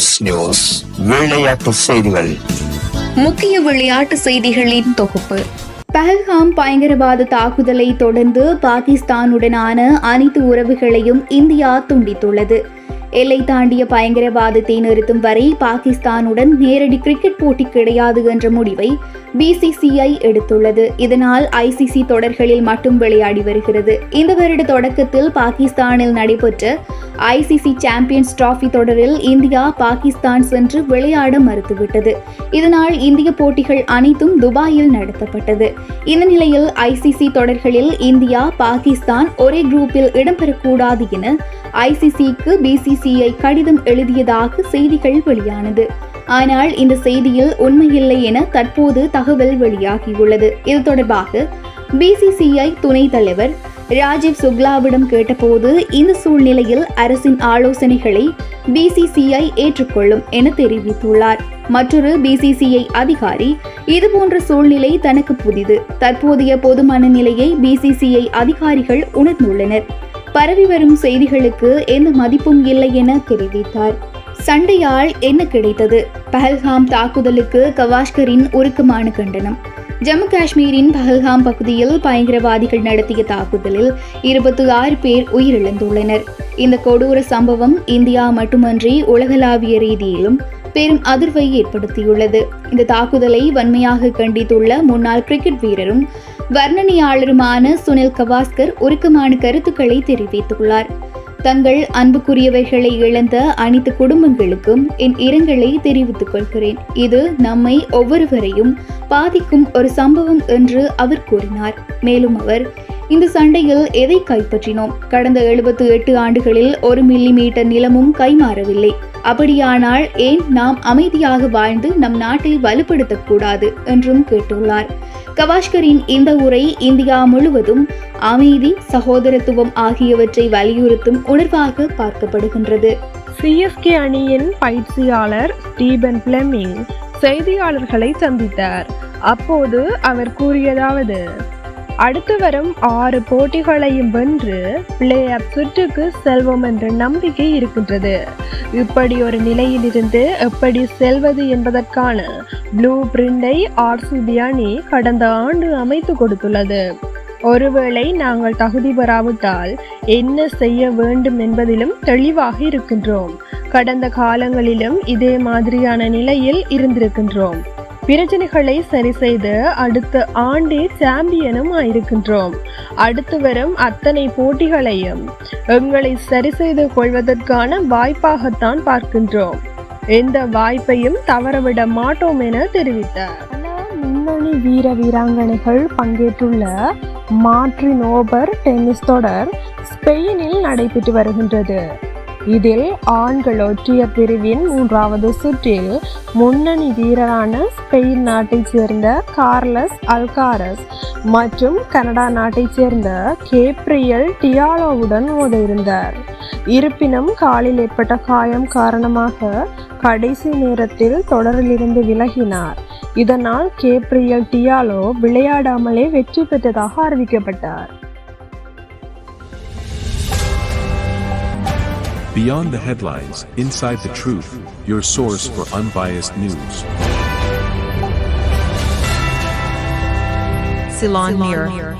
Sports news விளையாட்டு செய்திகள். முக்கிய விளையாட்டு செய்திகளின் தொகுப்பு. பஹல்காம் பயங்கரவாத தாக்குதலை தொடர்ந்து பாகிஸ்தானுடனான அனைத்து உறவுகளையும் இந்தியா துண்டித்துள்ளது. எல்லை தாண்டிய பயங்கரவாதத்தை நிறுத்தும் வரை பாகிஸ்தானுடன் நேரடி கிரிக்கெட் போட்டி கிடையாது என்ற முடிவை பிசிசிஐ எடுத்துள்ளது. இதனால் ஐசிசி தொடர்களில் மட்டும் விளையாடி வருகிறது. இந்த வருட தொடக்கத்தில் பாகிஸ்தானில் நடைபெற்ற ஐசிசி சாம்பியன்ஸ் டிராஃபி தொடரில் இந்தியா பாகிஸ்தான் சென்று விளையாட மறுத்துவிட்டது. இதனால் இந்திய போட்டிகள் அனைத்தும் துபாயில் நடத்தப்பட்டது. இந்த நிலையில் ஐசிசி தொடர்களில் இந்தியா பாகிஸ்தான் ஒரே குரூப்பில் இடம்பெறக்கூடாது என ஐசிசிக்கு பிசிசி பிசிசிஐ கடிதம் எழுதியதாக செய்திகள் வெளியானது. ஆனால் இந்த செய்தியில் உண்மையில்லை என தற்போது தகவல் வெளியாகியுள்ளது. இது தொடர்பாக பிசிசிஐ துணைத் தலைவர் ராஜீவ் சுக்லாவிடம் கேட்டபோது இந்த சூழ்நிலையில் அரசின் ஆலோசனைகளை பிசிசிஐ ஏற்றுக்கொள்ளும் என தெரிவித்துள்ளார். மற்றொரு பிசிசிஐ அதிகாரி இதுபோன்ற சூழ்நிலை தனக்கு புதிது. தற்போதைய பொது மனநிலையை பிசிசிஐ அதிகாரிகள் உணர்ந்துள்ளனர். பரவி வரும் செய்திகளுக்கு எந்த மதிப்பும் இல்லை என தெரிவித்தார். சண்டையால் என்ன கிடைத்தது? பஹல்காம் தாக்குதலுக்கு கவாஷ்கரின் உருக்கமான கண்டனம். ஜம்மு காஷ்மீரின் பஹல்காம் பகுதியில் பயங்கரவாதிகள் நடத்திய தாக்குதலில் இருபத்தி ஆறு பேர் உயிரிழந்துள்ளனர். இந்த கொடூர சம்பவம் இந்தியா மட்டுமன்றி உலகளாவிய ரீதியிலும் பெரும் அதிர்வை ஏற்படுத்தியுள்ளது. இந்த தாக்குதலை வன்மையாக கண்டித்துள்ள முன்னாள் கிரிக்கெட் வீரரும் வர்ணனையாளருமான சுனில் கவாஸ்கர் உருக்கமான கருத்துக்களை தெரிவித்துள்ளார். தங்கள் அன்புக்குரியவர்களை இழந்த அனைத்து குடும்பங்களுக்கும் என் இரங்கலை தெரிவித்துக் கொள்கிறேன். இது நம்மை ஒவ்வொருவரையும் பாதிக்கும் ஒரு சம்பவம் என்று அவர் கூறினார். மேலும் அவர் இந்த சண்டையில் எதை கைப்பற்றினோம்? கடந்த எழுபத்து எட்டு ஆண்டுகளில் ஒரு மில்லி மீட்டர் நிலமும் கைமாறவில்லை. அப்படியானால் ஏன் நாம் அமைதியாக வாழ்ந்து நம் நாட்டை வலுப்படுத்தக்கூடாது? என்றும் கேட்டுள்ளார். கவாஷ்கரின் இந்த உரை இந்தியா முழுவதும் அமைதி சகோதரத்துவம் ஆகியவற்றை வலியுறுத்தும் உணர்வாக பார்க்கப்படுகின்றது. சிஎஸ்கே அணியின் பயிற்சியாளர் ஸ்டீபன் பிளெமிங் செய்தியாளர்களை சந்தித்தார். அப்போது அவர் கூறியதாவது அடுத்து வரும் ஆறு போட்டிகளையும் வென்று பிளே ஆஃப் சுற்றுக்கு செல்வோம் என்ற நம்பிக்கை இருக்கின்றது. இப்படி ஒரு நிலையிலிருந்து எப்படி செல்வது என்பதற்கான ப்ளூ பிரிண்டை ஆர்சிபி அணி கடந்த ஆண்டு அமைத்து கொடுத்துள்ளது. ஒருவேளை நாங்கள் தகுதி பெறாவிட்டால் என்ன செய்ய வேண்டும் என்பதிலும் தெளிவாக இருக்கின்றோம். கடந்த காலங்களிலும் இதே மாதிரியான நிலையில் இருந்திருக்கின்றோம். பிரச்சனைகளை சரி செய்து அடுத்த ஆண்டே சாம்பியனும் ஆயிருக்கின்றோம். அடுத்து வரும் அத்தனை போட்டிகளையும் எங்களை சரி செய்து கொள்வதற்கான வாய்ப்பாகத்தான் பார்க்கின்றோம். எந்த வாய்ப்பையும் தவறவிட மாட்டோம் என தெரிவித்தார். முன்னணி வீர வீராங்கனைகள் பங்கேற்றுள்ள மாட்ரின் ஓபர் டென்னிஸ் தொடர் ஸ்பெயினில் நடைபெற்று வருகின்றது. இதில் ஆண்கள் ஒற்றையர் பிரிவின் மூன்றாவது சுற்றில் முன்னணி வீரரான ஸ்பெயின் நாட்டைச் சேர்ந்த கார்லஸ் அல்காரஸ் மற்றும் கனடா நாட்டைச் சேர்ந்த கேப்ரியல் டியாலோவுடன் மோத இருந்தார் இருப்பினும் காலில் ஏற்பட்ட காயம் காரணமாக கடைசி நேரத்தில் தொடரிலிருந்து விலகினார் இதனால் கேப்ரியல் டியாலோ விளையாடாமலே வெற்றி பெற்றதாக அறிவிக்கப்பட்டார் Beyond the headlines, inside the truth, your source for unbiased news. Ceylon Mirror.